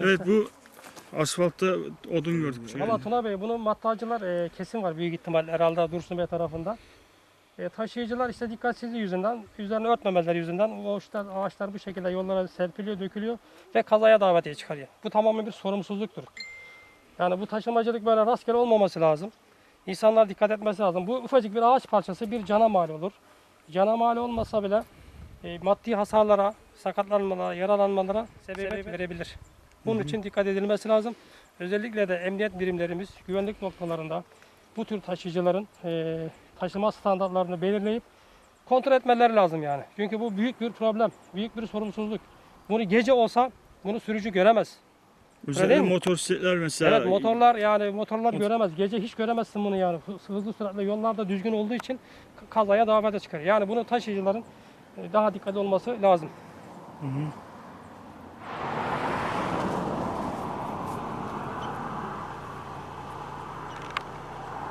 Evet bu asfaltta odun gördük. Şöyle. Valla Tuna Bey bunun matbaacılar e, kesin var büyük ihtimal herhalde Dursun Bey tarafından. E, taşıyıcılar işte dikkatsizliği yüzünden, üzerine örtmemeleri yüzünden o ağaçlar, ağaçlar bu şekilde yollara serpiliyor, dökülüyor ve kazaya davetiye çıkarıyor. Bu tamamen bir sorumsuzluktur. Yani bu taşımacılık böyle rastgele olmaması lazım. İnsanlar dikkat etmesi lazım. Bu ufacık bir ağaç parçası bir cana mal olur. Cana mal olmasa bile e, maddi hasarlara, sakatlanmalara, yaralanmalara sebebiyet verebilir. Bunun için dikkat edilmesi lazım. Özellikle de emniyet birimlerimiz güvenlik noktalarında bu tür taşıyıcıların e, taşıma standartlarını belirleyip kontrol etmeleri lazım yani. Çünkü bu büyük bir problem, büyük bir sorumsuzluk. Bunu gece olsa bunu sürücü göremez. Özellikle motosikletler mesela. Evet motorlar yani motorlar göremez. Gece hiç göremezsin bunu yani. Hı- Hızlı süratle yollarda düzgün olduğu için kazaya davete çıkar. Yani bunu taşıyıcıların e, daha dikkatli olması lazım.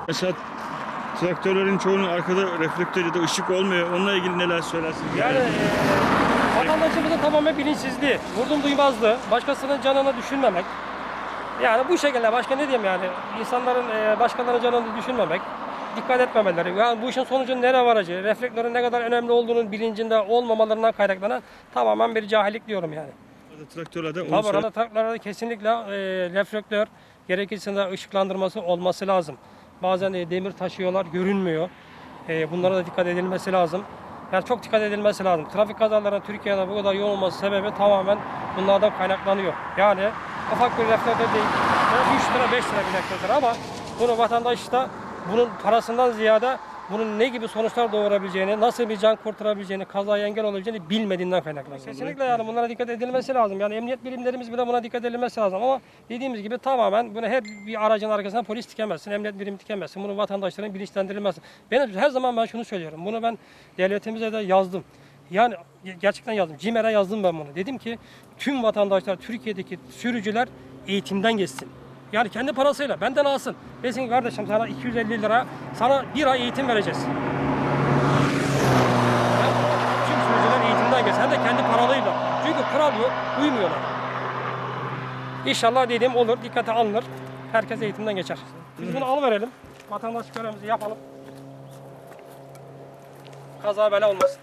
Mesela traktörlerin çoğunun arkada reflektör ya da ışık olmuyor. Onunla ilgili neler söylersiniz? Yani e, vatandaşımızın tamamen bilinçsizliği, vurdum duymazlığı, başkasının canını düşünmemek. Yani bu şekilde başka ne diyeyim yani insanların e, başkalarının canını düşünmemek, dikkat etmemeleri. Yani bu işin sonucunun nereye varacağı, reflektörün ne kadar önemli olduğunun bilincinde olmamalarından kaynaklanan tamamen bir cahillik diyorum yani. Traktörlerde Tabii orada traklarda kesinlikle e, reflektör gerekirse de ışıklandırması olması lazım. Bazen e, demir taşıyorlar görünmüyor. E, bunlara da dikkat edilmesi lazım. Yani çok dikkat edilmesi lazım. Trafik kazalarının Türkiye'de bu kadar yoğun olması sebebi tamamen bunlardan kaynaklanıyor. Yani ufak bir reflektör değil. Yani 3 lira 5 lira bir reflektör ama bunu vatandaş da bunun parasından ziyade bunun ne gibi sonuçlar doğurabileceğini, nasıl bir can kurtarabileceğini, kazaya engel olabileceğini bilmediğinden kaynaklanıyor. Kesinlikle yani bunlara dikkat edilmesi lazım. Yani emniyet birimlerimiz bile buna dikkat edilmesi lazım ama dediğimiz gibi tamamen bunu her bir aracın arkasına polis dikemezsin, emniyet birimi dikemezsin. Bunu vatandaşların bilinçlendirilmesi. Ben her zaman ben şunu söylüyorum. Bunu ben devletimize de yazdım. Yani gerçekten yazdım. CİMER'e yazdım ben bunu. Dedim ki tüm vatandaşlar, Türkiye'deki sürücüler eğitimden geçsin. Yani kendi parasıyla benden alsın. Desin ki kardeşim sana 250 lira sana bir ay eğitim vereceğiz. Ben Tüm sürücüler eğitimden geçsin. Hem de kendi paralıyla. Çünkü kural yok, uymuyorlar. İnşallah dediğim olur, dikkate alınır. Herkes eğitimden geçer. Biz bunu alıverelim. Vatandaş görevimizi yapalım. Kaza bela olmasın.